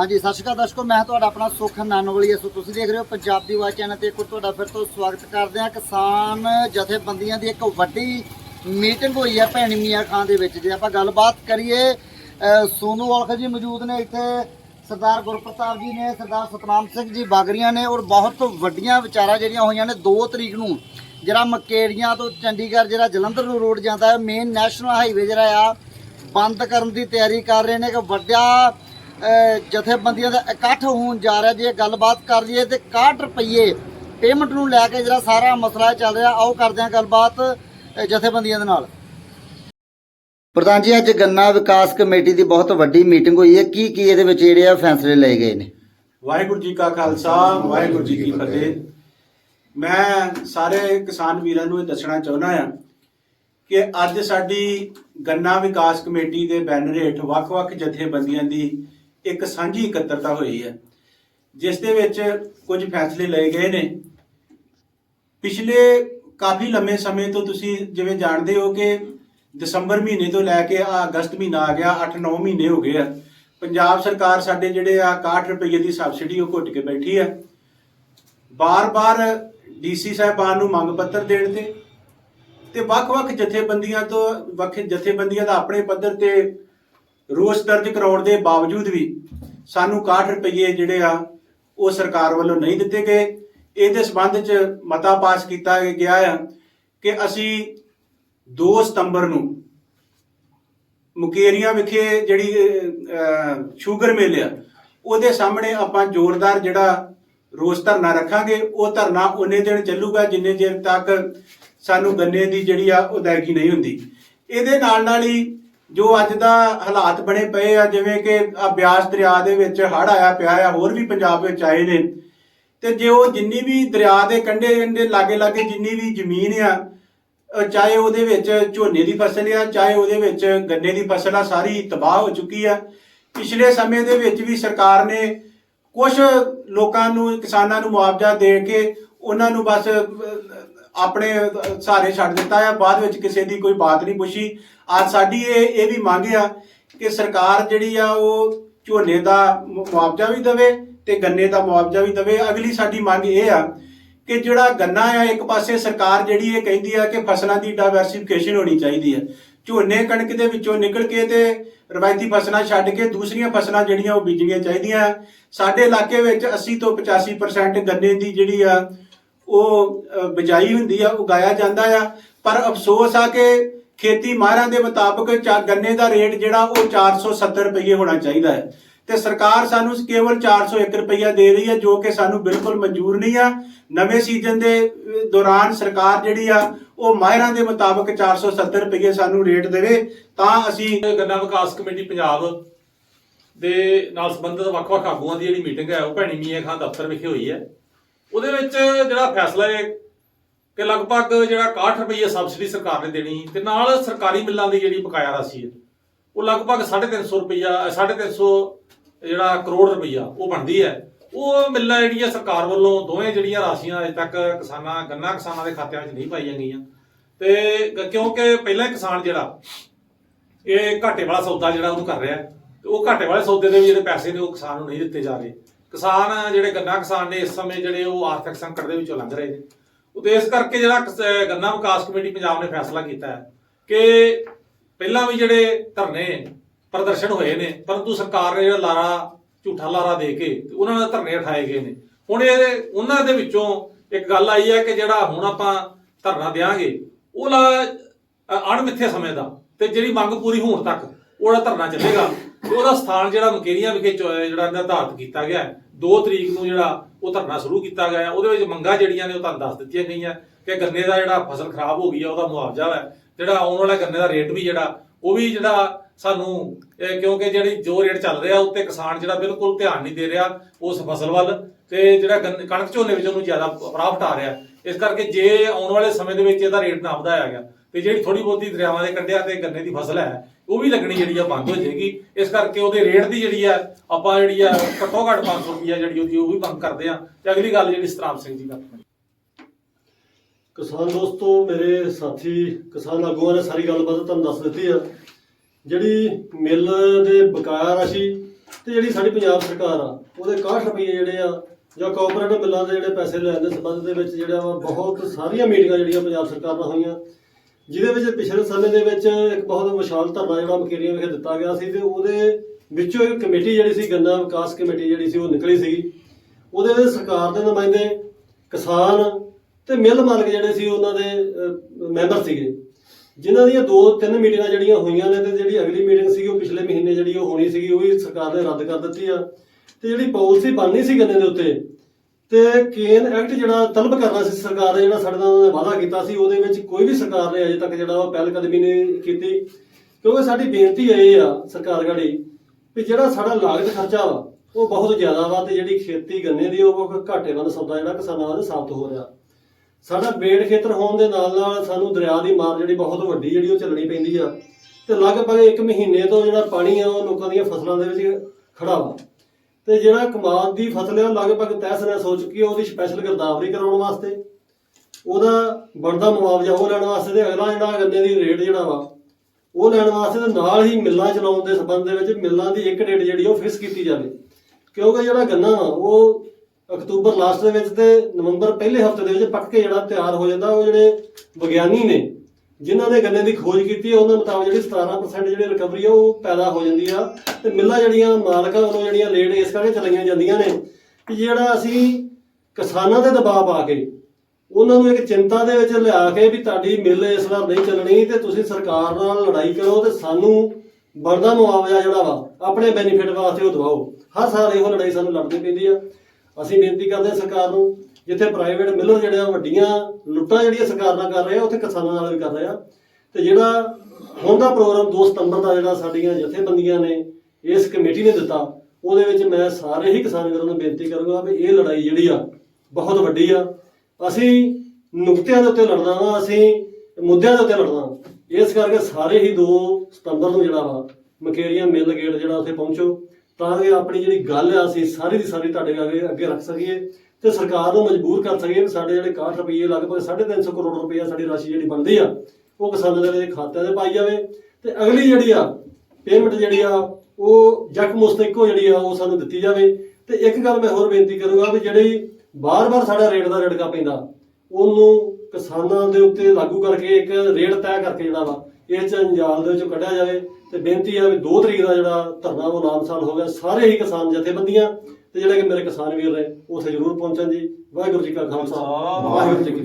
ਹਾਂਜੀ ਸਤਿ ਸ਼੍ਰੀ ਅਕਾਲ ਦਰਸ਼ਕੋ ਮੈਂ ਤੁਹਾਡਾ ਆਪਣਾ ਸੁਖ ਨਾਨੋਵਾਲੀ ਸੋ ਤੁਸੀਂ ਦੇਖ ਰਹੇ ਹੋ ਪੰਜਾਬ ਦੀ ਆਵਾਜ਼ ਚੈਨਲ ਤੇ ਇੱਕ ਤੁਹਾਡਾ ਫਿਰ ਤੋਂ ਸਵਾਗਤ ਕਰਦੇ ਹਾਂ ਕਿਸਾਨ ਜਥੇਬੰਦੀਆਂ ਦੀ ਇੱਕ ਵੱਡੀ ਮੀਟਿੰਗ ਹੋਈ ਹੈ ਭੈਣੀ ਮੀਆਂ ਖਾਂ ਦੇ ਵਿੱਚ। ਜੇ ਆਪਾਂ ਗੱਲਬਾਤ ਕਰੀਏ ਅ, ਸੋਨੂ ਔਲਖ ਜੀ ਮੌਜੂਦ ਨੇ ਇੱਥੇ ਸਰਦਾਰ ਗੁਰਪ੍ਰਤਾਪ ਜੀ ਨੇ ਸਰਦਾਰ ਸਤਨਾਮ ਸਿੰਘ ਜੀ ਬਾਗਰੀਆਂ ਨੇ ਔਰ ਬਹੁਤ ਵੱਡੀਆਂ ਵਿਚਾਰਾਂ ਜਿਹੜੀਆਂ ਹੋਈਆਂ ਨੇ 2 ਤਰੀਕ ਨੂੰ। ਜਿਹੜਾ ਮਕੇੜੀਆਂ ਤੋਂ ਚੰਡੀਗੜ੍ਹ ਜਿਹੜਾ ਜਲੰਧਰ ਨੂੰ ਰੋਡ ਜਾਂਦਾ ਹੈ ਮੇਨ ਨੈਸ਼ਨਲ ਹਾਈਵੇ ਜਿਹੜਾ ਆ ਬੰਦ ਕਰਨ ਦੀ ਤਿਆਰੀ ਕਰ ਰਹੇ ਨੇ। ਕਿ ਵੱਡਾ ਜਥੇਬੰਦੀਆਂ ਦਾ ਇਕੱਠ ਹੋਣ ਜਾ ਰਿਹਾ ਜੇ ਗੱਲਬਾਤ ਕਰ ਲਈਏ ਤੇ 61 ਰੁਪਏ ਪੇਮੈਂਟ ਨੂੰ ਲੈ ਕੇ ਜਿਹੜਾ ਸਾਰਾ ਮਸਲਾ ਚੱਲ ਰਿਹਾ ਆਓ ਕਰਦੇ ਹਾਂ ਗੱਲਬਾਤ ਜਥੇਬੰਦੀਆਂ ਦੇ ਨਾਲ। ਪ੍ਰਧਾਨ ਜੀ ਅੱਜ ਗੰਨਾ ਵਿਕਾਸ ਕਮੇਟੀ ਦੀ ਬਹੁਤ ਵੱਡੀ ਮੀਟਿੰਗ ਹੋਈ ਹੈ। ਕੀ ਕੀ ਇਹਦੇ ਵਿੱਚ ਜਿਹੜੇ ਆ ਫੈਸਲੇ ਲਏ ਗਏ ਨੇ? ਵਾਹਿਗੁਰੂ ਜੀ ਕਾ ਖਾਲਸਾ ਵਾਹਿਗੁਰੂ ਜੀ ਕੀ ਫਤਿਹ। ਮੈਂ ਸਾਰੇ ਕਿਸਾਨ ਵੀਰਾਂ ਨੂੰ ਇਹ ਦੱਸਣਾ ਚਾਹੁੰਦਾ ਆ ਕਿ ਅੱਜ ਸਾਡੀ ਗੰਨਾ ਵਿਕਾਸ ਕਮੇਟੀ ਦੇ ਬੈਨਰ ਹੇਠ ਵੱਖ-ਵੱਖ ਜਥੇਬੰਦੀਆਂ ਦੀ ਇੱਕ ਸਾਂਝੀ ਇਕੱਤਰਤਾ ਹੋਈ ਹੈ, ਜਿਸ ਦੇ ਵਿੱਚ ਕੁਝ ਫੈਸਲੇ ਲਏ ਗਏ ਨੇ। ਪਿਛਲੇ ਕਾਫੀ ਲੰਮੇ ਸਮੇਂ ਤੋਂ ਤੁਸੀਂ ਜਿਵੇਂ ਜਾਣਦੇ ਹੋ ਕਿ ਦਸੰਬਰ ਮਹੀਨੇ ਤੋਂ ਲੈ ਕੇ ਆ ਅਗਸਤ ਮਹੀਨਾ ਆ ਗਿਆ 8-9 ਮਹੀਨੇ ਹੋ ਗਏ ਆ। ਪੰਜਾਬ ਸਰਕਾਰ ਸਾਡੇ ਜਿਹੜੇ ਆ 61 ਰੁਪਏ ਦੀ ਸਬਸਿਡੀ ਉਹ ਘੁੱਟ ਕੇ ਬੈਠੀ ਆ ਬਾਰ-ਬਾਰ ਡੀਸੀ ਸਾਹਿਬਾਨ ਨੂੰ ਮੰਗ ਪੱਤਰ ਦੇਣ ਤੇ ਤੇ ਵੱਖ-ਵੱਖ ਜਥੇਬੰਦੀਆਂ ਤੋਂ, ਵੱਖ ਜਥੇਬੰਦੀਆਂ ਦਾ ਆਪਣੇ ਪੱਧਰ ਤੇ ਰੋਸ ਦਰਜ ਕਰਾਉਣ ਦੇ ਬਾਵਜੂਦ ਵੀ ਸਾਨੂੰ 61 ਰੁਪਏ ਜਿਹੜੇ ਆ, ਉਹ ਸਰਕਾਰ ਵੱਲੋਂ ਨਹੀਂ ਦਿੱਤੇ ਗਏ। ਇਹਦੇ ਸਬੰਧ 'ਚ ਮਤਾ ਪਾਸ ਕੀਤਾ ਗਿਆ ਆ ਕਿ ਅਸੀਂ 2 ਸਤੰਬਰ ਨੂੰ ਮੁਕੇਰੀਆਂ ਵਿਖੇ ਜਿਹੜੀ ਸ਼ੂਗਰ ਮਿਲ ਆ, ਉਹਦੇ ਸਾਹਮਣੇ ਆਪਾਂ ਜ਼ੋਰਦਾਰ ਜਿਹੜਾ ਰੋਸ ਧਰਨਾ ਰੱਖਾਂਗੇ। ਉਹ ਧਰਨਾ ਉਹਨੇ ਦਿਨ ਚੱਲੂਗਾ, ਜਿੰਨੇ ਚਿਰ ਤੱਕ ਸਾਨੂੰ ਗੰਨੇ ਦੀ ਜਿਹੜੀ ਆ ਅਦਾਇਗੀ ਨਹੀਂ ਹੁੰਦੀ। ਇਹਦੇ ਨਾਲ ਨਾਲ ਹੀ ਜੋ ਅੱਜ ਦਾ ਹਾਲਾਤ ਬਣੇ ਪਏ ਆ, ਜਿਵੇਂ ਕਿ ਆ ਬਿਆਸ ਦਰਿਆ ਦੇ ਵਿੱਚ ਹੜ੍ਹ ਆਇਆ ਪਿਆ ਆ, ਹੋਰ ਵੀ ਪੰਜਾਬ ਵਿੱਚ ਆਏ ਨੇ। ਤੇ ਜੇ ਉਹ ਜਿੰਨੀ ਵੀ ਦਰਿਆ ਦੇ ਕੰਢੇ ਕੰਢੇ ਲਾਗੇ ਲਾਗੇ ਜਿੰਨੀ ਵੀ ਜ਼ਮੀਨ ਆ ਚਾਹੇ ਉਹਦੇ ਵਿੱਚ ਝੋਨੇ ਦੀ ਫਸਲ ਆ, ਚਾਹੇ ਉਹਦੇ ਵਿੱਚ ਗੰਨੇ ਦੀ ਫਸਲ ਆ, ਸਾਰੀ ਤਬਾਹ ਹੋ ਚੁੱਕੀ ਆ। ਪਿਛਲੇ ਸਮੇਂ ਦੇ ਵਿੱਚ ਵੀ ਸਰਕਾਰ ਨੇ ਕੁਝ ਲੋਕਾਂ ਨੂੰ, ਕਿਸਾਨਾਂ ਨੂੰ ਮੁਆਵਜ਼ਾ ਦੇ ਕੇ ਉਹਨਾਂ ਨੂੰ ਬਸ ਆਪਣੇ ਸਾਰੇ ਛੱਡ ਦਿੱਤਾ ਆ। ਬਾਅਦ ਵਿੱਚ ਕਿਸੇ ਦੀ ਕੋਈ ਬਾਤ ਨਹੀਂ ਪੁੱਛੀ। ਅੱਜ ਸਾਡੀ ਇਹ ਇਹ ਵੀ ਮੰਗ ਆ ਕਿ ਸਰਕਾਰ ਜਿਹੜੀ ਆ, ਉਹ ਝੋਨੇ ਦਾ ਮੁਆਵਜ਼ਾ ਵੀ ਦੇਵੇ ਤੇ ਗੰਨੇ ਦਾ ਮੁਆਵਜ਼ਾ ਵੀ ਦੇਵੇ। ਅਗਲੀ ਸਾਡੀ ਮੰਗ ਇਹ ਆ ਕਿ ਜਿਹੜਾ ਗੰਨਾ ਆ, ਇੱਕ ਪਾਸੇ ਸਰਕਾਰ ਜਿਹੜੀ ਇਹ ਕਹਿੰਦੀ ਆ ਕਿ ਫਸਲਾਂ ਦੀ ਡਾਇਵਰਸਿਫਿਕੇਸ਼ਨ ਹੋਣੀ ਚਾਹੀਦੀ ਹੈ ਝੋਨੇ ਕਣਕ ਦੇ ਵਿੱਚੋਂ ਨਿਕਲ ਕੇ ਤੇ ਰਵਾਇਤੀ ਫਸਲਾਂ ਛੱਡ ਕੇ ਦੂਸਰੀਆਂ ਫਸਲਾਂ ਜਿਹੜੀਆਂ ਉਹ ਬੀਜਣੀਆਂ ਚਾਹੀਦੀਆਂ ਸਾਡੇ ਇਲਾਕੇ ਵਿੱਚ 80 ਤੋਂ 85% ਗੰਨੇ ਦੀ ਜਿਹੜੀ ਆ ਉਹ ਅ, ਬਿਜਾਈ ਹੁੰਦੀ ਆ ਉਗਾਇਆ ਜਾਂਦਾ ਆ। ਪਰ ਅਫਸੋਸ ਆ ਕਿ ਖੇਤੀ ਮਾਹਿਰਾਂ ਦੇ ਮੁਤਾਬਕ ਗੰਨੇ ਦਾ ਰੇਟ ਜਿਹੜਾ ਉਹ 470 ਰੁਪਏ ਹੋਣਾ ਚਾਹੀਦਾ ਹੈ। ਤੇ ਸਰਕਾਰ ਸਾਨੂੰ ਕੇਵਲ 401 ਰੁਪਈਆ ਦੇ ਰਹੀ ਹੈ ਜੋ ਕਿ ਸਾਨੂੰ ਬਿਲਕੁਲ ਮਨਜ਼ੂਰ ਨਹੀਂ ਆ। ਨਵੇਂ ਸੀਜ਼ਨ ਦੇ ਦੌਰਾਨ ਸਰਕਾਰ ਜਿਹੜੀ ਆ ਉਹ ਮਾਹਿਰਾਂ ਦੇ ਮੁਤਾਬਕ 470 ਰੁਪਏ ਸਾਨੂੰ ਰੇਟ ਦੇਵੇ ਤਾਂ ਅਸੀਂ ਗੰਨਾ ਵਿਕਾਸ ਕਮੇਟੀ ਪੰਜਾਬ ਦੇ ਨਾਲ ਸੰਬੰਧਿਤ ਵੱਖ-ਵੱਖ ਆਗੂਆਂ ਦੀ ਜਿਹੜੀ ਮੀਟਿੰਗ ਹੈ ਉਹ ਭੈਣੀ ਮੀਆਂ ਖਾਂ ਦਫ਼ਤਰ ਵਿਖੇ ਹੋਈ ਹੈ। ਉਹਦੇ ਵਿੱਚ ਜਿਹੜਾ ਫੈਸਲਾ ਹੈ ਕਿ ਲਗਭਗ ਜਿਹੜਾ 61 ਰੁਪਏ ਸਬਸਿਡੀ ਸਰਕਾਰ ਨੇ ਦੇਣੀ ਤੇ ਨਾਲ ਸਰਕਾਰੀ ਮਿੱਲਾਂ ਦੀ ਜਿਹੜੀ ਬਕਾਇਆ ਰਾਸ਼ੀ ਹੈ, ਉਹ ਲਗਭਗ 350 ਰੁਪਈਆ 350 ਜਿਹੜਾ ਕਰੋੜ ਰੁਪਈਆ ਉਹ ਬਣਦੀ ਹੈ ਉਹ ਮਿੱਲਾਂ ਜਿਹੜੀਆਂ ਸਰਕਾਰ ਵੱਲੋਂ ਦੋਵੇਂ ਜਿਹੜੀਆਂ ਰਾਸ਼ੀਆਂ ਅਜੇ ਤੱਕ ਕਿਸਾਨਾਂ, ਗੰਨਾ ਕਿਸਾਨਾਂ ਦੇ ਖਾਤਿਆਂ ਵਿੱਚ ਨਹੀਂ ਪਾਈਆਂ ਗਈਆਂ ਤੇ ਕਿਉਂਕਿ ਪਹਿਲਾਂ ਕਿਸਾਨ ਜਿਹੜਾ, ਇਹ ਘਾਟੇ ਵਾਲਾ ਸੌਦਾ ਜਿਹੜਾ ਉਹਨੂੰ ਕਰ ਰਿਹਾ ਹੈ। ਤੇ ਉਹ ਘਾਟੇ ਵਾਲੇ ਸੌਦੇ ਦੇ ਵੀ ਜਿਹੜੇ ਪੈਸੇ ਨੇ ਉਹ ਕਿਸਾਨ ਨੂੰ ਨਹੀਂ ਦਿੱਤੇ ਜਾ ਰਹੇ ਕਿਸਾਨ ਜਿਹੜੇ ਗੰਨਾ ਕਿਸਾਨ ਨੇ ਇਸ ਸਮੇਂ ਜਿਹੜੇ ਉਹ ਆਰਥਿਕ ਸੰਕਟ ਦੇ ਵਿੱਚੋਂ ਲੰਘ ਰਹੇ ਨੇ। ਉਹ ਇਸ ਕਰਕੇ ਜਿਹੜਾ ਗੰਨਾ ਵਿਕਾਸ ਕਮੇਟੀ ਪੰਜਾਬ ਨੇ ਫੈਸਲਾ ਕੀਤਾ ਹੈ ਕਿ ਪਹਿਲਾਂ ਵੀ ਜਿਹੜੇ ਧਰਨੇ ਪ੍ਰਦਰਸ਼ਨ ਹੋਏ ਨੇ, ਪਰੰਤੂ ਸਰਕਾਰ ਨੇ ਜਿਹੜਾ ਲਾਰਾ, ਝੂਠਾ ਲਾਰਾ ਦੇ ਕੇ ਉਹਨਾਂ ਦੇ ਧਰਨੇ ਉਠਾਏ ਗਏ ਨੇ। ਹੁਣ ਇਹ ਉਹਨਾਂ ਦੇ ਵਿੱਚੋਂ ਇੱਕ ਗੱਲ ਆਈ ਹੈ ਕਿ ਜਿਹੜਾ ਹੁਣ ਆਪਾਂ ਧਰਨਾ ਦੇਾਂਗੇ ਉਹ ਲਾ- ਅਣਮਿੱਥੇ ਸਮੇਂ ਦਾ ਤੇ ਜਿਹੜੀ ਮੰਗ ਪੂਰੀ ਹੋਣ ਤੱਕ ਉਹਦਾ ਧਰਨਾ ਚੱਲੇਗਾ। ਤੇ ਉਹਦਾ ਸਥਾਨ ਜਿਹੜਾ ਮਕੇਰੀਆਂ ਵਿਖੇ ਚੋ- ਜਿਹੜਾ ਨਿਰਧਾਰਤ ਕੀਤਾ ਗਿਆ 2 ਤਰੀਕ ਨੂੰ ਜਿਹੜਾ ਉਹ ਧਰਨਾ ਸ਼ੁਰੂ ਕੀਤਾ ਗਿਆ ਹੈ। ਉਹਦੇ ਵਿੱਚ ਮੰਗਾਂ ਜਿਹੜੀਆਂ ਨੇ ਉਹ ਤੁਹਾਨੂੰ ਦੱਸ ਦਿੱਤੀਆਂ ਗਈਆਂ। ਕਿ ਗੰਨੇ ਦਾ ਜਿਹੜਾ ਫਸਲ ਖਰਾਬ ਹੋ ਗਈ ਹੈ ਉਹਦਾ ਮੁਆਵਜ਼ਾ ਹੈ ਜਿਹੜਾ ਆਉਣ ਵਾਲਾ ਗੰਨੇ ਦਾ ਰੇਟ ਵੀ ਜਿਹੜਾ, ਉਹ ਵੀ ਜਿਹੜਾ ਸਾਨੂੰ, ਇਹ ਕਿਉਂਕਿ ਜਿਹੜੀ ਜੋ ਰੇਟ ਚੱਲ ਰਿਹਾ ਉੱਤੇ ਕਿਸਾਨ ਜਿਹੜਾ ਬਿਲਕੁਲ ਧਿਆਨ ਨਹੀਂ ਦੇ ਰਿਹਾ ਉਸ ਫਸਲ ਵੱਲ। ਤੇ ਜਿਹੜਾ ਗੰਨ- ਕਣਕ ਝੋਨੇ ਵਿੱਚ ਉਹਨੂੰ ਜ਼ਿਆਦਾ ਪ੍ਰਭਾਵ ਆ ਰਿਹਾ। ਇਸ ਕਰਕੇ ਜੇ ਆਉਣ ਵਾਲੇ ਸਮੇਂ ਦੇ ਵਿੱਚ ਇਹਦਾ ਰੇਟ ਨਾ ਵਧਾਇਆ ਗਿਆ ਤੇ ਜਿਹੜੀ ਥੋੜੀ ਬਹੁਤੀ ਦਰਿਆਵਾਂ ਦੇ ਕੰਢਿਆਂ ਤੇ ਗੰਨੇ ਦੀ ਫਸਲ ਹੈ, ਉਹ ਵੀ ਲੱਗਣੀ ਜਿਹੜੀ ਆ ਬੰਦ ਹੋ ਜਾਏਗੀ। ਇਸ ਕਰਕੇ ਉਹਦੇ ਰੇਟ ਦੀ ਜਿਹੜੀ ਆ, ਆਪਾਂ ਜਿਹੜੀ ਆ ਘੱਟੋ ਘੱਟ 500 ਰੁਪਈਆ ਜਿਹੜੀ ਉਹਦੀ, ਉਹ ਵੀ ਮੰਗ ਕਰਦੇ ਆ। ਤੇ ਅਗਲੀ ਗੱਲ ਜਿਹੜੀ ਸਤਰਾਮ ਸਿੰਘ ਜੀ ਕਰਦੇ ਕਿਸਾਨ ਦੋਸਤੋ, ਮੇਰੇ ਸਾਥੀ ਕਿਸਾਨ ਆਗੂਆਂ ਨੇ ਸਾਰੀ ਗੱਲਬਾਤ ਤੁਹਾਨੂੰ ਦੱਸ ਦਿੱਤੀ ਆ। ਜਿਹੜੀ ਮਿੱਲ ਦੇ ਬਕਾਇਆ ਰਾਸ਼ੀ ਤੇ ਜਿਹੜੀ ਸਾਡੀ ਪੰਜਾਬ ਸਰਕਾਰ ਆ, ਉਹਦੇ 61 ਰੁਪਏ ਜਿਹੜੇ ਆ, ਜਾਂ ਕੋਆਪਰੇਟਿਵ ਮਿੱਲਾਂ ਦੇ ਜਿਹੜੇ ਪੈਸੇ ਲੈਣ ਦੇ ਸੰਬੰਧ ਦੇ ਵਿੱਚ ਜਿਹੜਾ ਵਾ, ਬਹੁਤ ਸਾਰੀਆਂ ਮੀਟਿੰਗਾਂ ਜਿਹੜੀਆਂ ਪੰਜਾਬ ਸਰਕਾਰ ਨਾਲ ਹੋਈਆਂ। ਜਿਹਦੇ ਵਿੱਚ ਪਿਛਲੇ ਸਮੇਂ ਦੇ ਵਿੱਚ ਇੱਕ ਬਹੁਤ ਵਿਸ਼ਾਲ ਧਰਨਾ ਜਿਹੜਾ ਮਕੇਰੀਆਂ ਵਿਖੇ ਦਿੱਤਾ ਗਿਆ ਸੀ ਤੇ ਉਹਦੇ ਵਿੱਚੋਂ ਇੱਕ ਕਮੇਟੀ ਜਿਹੜੀ ਸੀ, ਗੰਨਾ ਵਿਕਾਸ ਕਮੇਟੀ ਜਿਹੜੀ ਸੀ, ਉਹ ਨਿਕਲੀ ਸੀ। ਉਹਦੇ ਵਿੱਚ ਸਰਕਾਰ ਦੇ ਨੁਮਾਇੰਦੇ ਕਿਸਾਨ ਤੇ ਮਿੱਲ ਮਾਲਕ ਜਿਹੜੇ ਸੀ, ਉਹਨਾਂ ਦੇ ਮੈਂਬਰ ਸੀਗੇ। ਜਿਨ੍ਹਾਂ ਦੀਆਂ ਦੋ ਤਿੰਨ ਮੀਟਿੰਗਾਂ ਜਿਹੜੀਆਂ ਹੋਈਆਂ ਨੇ ਤੇ ਜਿਹੜੀ ਅਗਲੀ ਮੀਟਿੰਗ ਸੀਗੀ, ਉਹ ਪਿਛਲੇ ਮਹੀਨੇ ਜਿਹੜੀ ਉਹ ਹੋਣੀ ਸੀਗੀ, ਉਹ ਵੀ ਸਰਕਾਰ ਨੇ ਰੱਦ ਕਰ ਦਿੱਤੀ ਆ। ਤੇ ਜਿਹੜੀ ਪਾਲਿਸੀ ਬਣਨੀ ਸੀ ਗੰਨੇ ਦੇ ਉੱਤੇ ਤੇ ਕੇਨ ਐਕਟ ਜਿਹੜਾ ਤਲਬ ਕਰਨਾ ਸੀ ਸਰਕਾਰ ਨੇ, ਜਿਹੜਾ ਸਾਡੇ ਨਾਲ ਵਾਅਦਾ ਕੀਤਾ ਸੀ, ਉਹਦੇ ਵਿੱਚ ਕੋਈ ਵੀ ਸਰਕਾਰ ਨੇ ਅਜੇ ਤੱਕ ਜਿਹੜਾ ਉਹ ਪਹਿਲ ਕਦਮੀ ਨਹੀਂ ਕੀਤੀ। ਕਿਉਂਕਿ ਸਾਡੀ ਬੇਨਤੀ ਇਹ ਆ ਸਰਕਾਰ ਗੜੀ ਵੀ ਜਿਹੜਾ ਸਾਡਾ ਲਾਗਤ ਖਰਚਾ ਵਾ, ਉਹ ਬਹੁਤ ਜ਼ਿਆਦਾ ਵਾ ਤੇ ਜਿਹੜੀ ਖੇਤੀ ਗੰਨੇ ਦੀ ਉਹ ਘਾਟੇ ਵੱਲ ਸੌਦਾ ਜਿਹੜਾ ਕਿਸਾਨਾਂ ਦਾ ਸਾਬਤ ਹੋ ਰਿਹਾ। ਸਾਡਾ ਬੇੜ ਖੇਤਰ ਹੋਣ ਦੇ ਨਾਲ ਨਾਲ ਸਾਨੂੰ ਦਰਿਆ ਦੀ ਮਾਰ ਜਿਹੜੀ ਬਹੁਤ ਵੱਡੀ ਜਿਹੜੀ ਉਹ ਚੱਲਣੀ ਪੈਂਦੀ ਆ। ਤੇ ਲਗਭਗ 1 ਮਹੀਨੇ ਤੋਂ ਜਿਹੜਾ ਪਾਣੀ ਆ, ਉਹ ਲੋਕਾਂ ਦੀਆਂ ਫਸਲਾਂ ਦੇ ਵਿੱਚ ਖੜਾ ਵਾ। ਤੇ ਜਿਹੜਾ ਕਮਾਦ ਦੀ ਫਸਲ ਆ, ਉਹ ਲਗਭਗ ਤਹਿਸ ਨਹਿਸ ਹੋ ਚੁੱਕੀ ਆ, ਉਹਦੀ ਸਪੈਸ਼ਲ ਗਿਰਦਾਵਰੀ ਕਰਾਉਣ ਵਾਸਤੇ। ਉਹਦਾ ਬਣਦਾ ਮੁਆਵਜ਼ਾ ਉਹ ਲੈਣ ਵਾਸਤੇ ਤੇ ਅਗਲਾ ਜਿਹੜਾ ਗੰਨੇ ਦੀ ਰੇਟ ਜਿਹੜਾ ਵਾ, ਉਹ ਲੈਣ ਵਾਸਤੇ ਤੇ ਨਾਲ ਹੀ ਮਿੱਲਾਂ ਚਲਾਉਣ ਦੇ ਸੰਬੰਧ ਦੇ ਵਿੱਚ ਮਿੱਲਾਂ ਦੀ ਇੱਕ ਡੇਟ ਜਿਹੜੀ ਉਹ ਫਿਕਸ ਕੀਤੀ ਜਾਵੇ। ਕਿਉਂਕਿ ਜਿਹੜਾ ਗੰਨਾ ਵਾ, ਉਹ ਅਕਤੂਬਰ ਲਾਸਟ ਦੇ ਵਿੱਚ ਤੇ ਨਵੰਬਰ ਪਹਿਲੇ ਹਫ਼ਤੇ ਦੇ ਵਿੱਚ ਪੱਕ ਕੇ ਜਿਹੜਾ ਤਿਆਰ ਹੋ ਜਾਂਦਾ, ਉਹ ਜਿਹੜੇ ਵਿਗਿਆਨੀ ਨੇ ਜਿਨ੍ਹਾਂ ਨੇ ਗੰਨੇ ਦੀ ਖੋਜ ਕੀਤੀ ਉਹਨਾਂ ਮੁਤਾਬਕ ਜਿਹੜੀ 17% ਜਿਹੜੀ ਰਿਕਵਰੀ ਆ, ਉਹ ਪੈਦਾ ਹੋ ਜਾਂਦੀ ਆ। ਤੇ ਮਿੱਲਾਂ ਜਿਹੜੀਆਂ ਮਾਲਕਾਂ ਵੱਲੋਂ ਜਿਹੜੀਆਂ ਲੇਟ ਇਸ ਕਰਕੇ ਚਲਾਈਆਂ ਜਾਂਦੀਆਂ ਨੇ ਕਿ ਜਿਹੜਾ ਅਸੀਂ ਕਿਸਾਨਾਂ ਦੇ ਦਬਾਅ ਪਾ ਕੇ ਉਹਨਾਂ ਨੂੰ ਇੱਕ ਚਿੰਤਾ ਦੇ ਵਿੱਚ ਲਿਆ ਕੇ ਵੀ ਤੁਹਾਡੀ ਮਿੱਲ ਇਸ ਵਾਰ ਨਹੀਂ ਚੱਲਣੀ ਤੇ ਤੁਸੀਂ ਸਰਕਾਰ ਨਾਲ ਲੜਾਈ ਕਰੋ ਤੇ ਸਾਨੂੰ ਬਣਦਾ ਮੁਆਵਜ਼ਾ ਜਿਹੜਾ ਵਾ, ਆਪਣੇ ਬੈਨੀਫਿਟ ਵਾਸਤੇ ਉਹ ਦਵਾਓ। ਹਰ ਸਾਲ ਇਹੋ ਲੜਾਈ ਸਾਨੂੰ ਲੜਨੀ ਪੈਂਦੀ ਆ। ਅਸੀਂ ਬੇਨਤੀ ਕਰਦੇ ਹਾਂ ਸਰਕਾਰ ਨੂੰ ਜਿੱਥੇ ਪ੍ਰਾਈਵੇਟ ਮਿਲਰ ਜਿਹੜੇ ਆ ਵੱਡੀਆਂ ਲੁੱਟਾਂ ਜਿਹੜੀਆਂ ਸਰਕਾਰ ਨਾਲ ਕਰ ਰਹੇ ਆ ਉੱਥੇ ਕਿਸਾਨਾਂ ਨਾਲ ਵੀ ਕਰ ਰਹੇ ਆ। ਤੇ ਜਿਹੜਾ ਹੁਣ ਦਾ ਪ੍ਰੋਗਰਾਮ 2 ਸਤੰਬਰ ਦਾ ਜਿਹੜਾ ਸਾਡੀਆਂ ਜਥੇਬੰਦੀਆਂ ਨੇ, ਇਸ ਕਮੇਟੀ ਨੇ ਦਿੱਤਾ, ਉਹਦੇ ਵਿੱਚ ਮੈਂ ਸਾਰੇ ਹੀ ਕਿਸਾਨ ਵੀਰਾਂ ਨੂੰ ਬੇਨਤੀ ਕਰੂੰਗਾ ਵੀ ਇਹ ਲੜਾਈ ਜਿਹੜੀ ਆ, ਬਹੁਤ ਵੱਡੀ ਆ। ਅਸੀਂ ਨੁਕਤਿਆਂ ਦੇ ਉੱਤੇ ਲੜਨਾ ਵਾ, ਅਸੀਂ ਮੁੱਦਿਆਂ ਦੇ ਉੱਤੇ ਲੜਨਾ। ਇਸ ਕਰਕੇ ਸਾਰੇ ਹੀ 2 ਸਤੰਬਰ ਨੂੰ ਜਿਹੜਾ ਵਾ, ਮਕੇਰੀਆਂ ਮਿਲ ਗੇਟ ਜਿਹੜਾ ਉੱਥੇ ਪਹੁੰਚੋ, ਤਾਂ ਕਿ ਆਪਣੀ ਜਿਹੜੀ ਗੱਲ ਆ, ਅਸੀਂ ਸਾਰੀ ਦੀ ਸਾਰੀ ਤੁਹਾਡੇ ਅੱਗੇ ਅੱਗੇ ਰੱਖ ਸਕੀਏ। ਤੇ ਸਰਕਾਰ ਨੂੰ ਮਜਬੂਰ ਕਰ ਸਕੀਏ ਵੀ ਸਾਡੇ ਜਿਹੜੇ 61 ਰੁਪਏ ਲਗਭਗ 350 ਕਰੋੜ ਰੁਪਏ ਸਾਡੀ ਰਾਸ਼ੀ ਜਿਹੜੀ ਬਣਦੀ ਆ, ਉਹ ਕਿਸਾਨਾਂ ਦੇ ਖਾਤਿਆਂ 'ਤੇ ਪਾਈ ਜਾਵੇ। ਤੇ ਅਗਲੀ ਜਿਹੜੀ ਆ ਪੇਮੈਂਟ ਜਿਹੜੀ ਆ, ਉਹ ਜੱਕ ਮੁਸਤਕੋ ਜਿਹੜੀ ਆ, ਉਹ ਸਾਨੂੰ ਦਿੱਤੀ ਜਾਵੇ। ਤੇ ਇੱਕ ਗੱਲ ਮੈਂ ਹੋਰ ਬੇਨਤੀ ਕਰੂੰਗਾ ਵੀ ਜਿਹੜੀ ਬਾਰ-ਬਾਰ ਸਾਡਾ ਰੇਟ ਦਾ ਰੜਕਾ ਪੈਂਦਾ, ਉਹਨੂੰ ਕਿਸਾਨਾਂ ਦੇ ਉੱਤੇ ਲਾਗੂ ਕਰਕੇ ਇੱਕ ਰੇਟ ਤੈਅ ਕਰਕੇ ਜਿਹੜਾ ਵਾ, ਇਹ ਜੰਜਾਲ ਦੇ ਵਿੱਚੋਂ ਕੱਢਿਆ ਜਾਵੇ। ਤੇ ਬੇਨਤੀ ਆ ਵੀ 2 ਤਰੀਕ ਦਾ ਜਿਹੜਾ ਧਰਨਾ, ਉਹ ਨਾਮਸਾਲ ਹੋ ਗਿਆ। ਸਾਰੇ ਹੀ ਕਿਸਾਨ ਜਥੇਬੰਦੀਆਂ ਤੇ ਜਿਹੜੇ ਕਿ ਮੇਰੇ ਕਿਸਾਨ ਵੀਰ ਨੇ ਉੱਥੇ ਜ਼ਰੂਰ ਪਹੁੰਚਣ ਜੀ। ਵਾਹਿਗੁਰੂ ਜੀ ਕਾ ਖਾਲਸਾ ਵਾਹਿਗੁਰੂ ਜੀ ਕੀ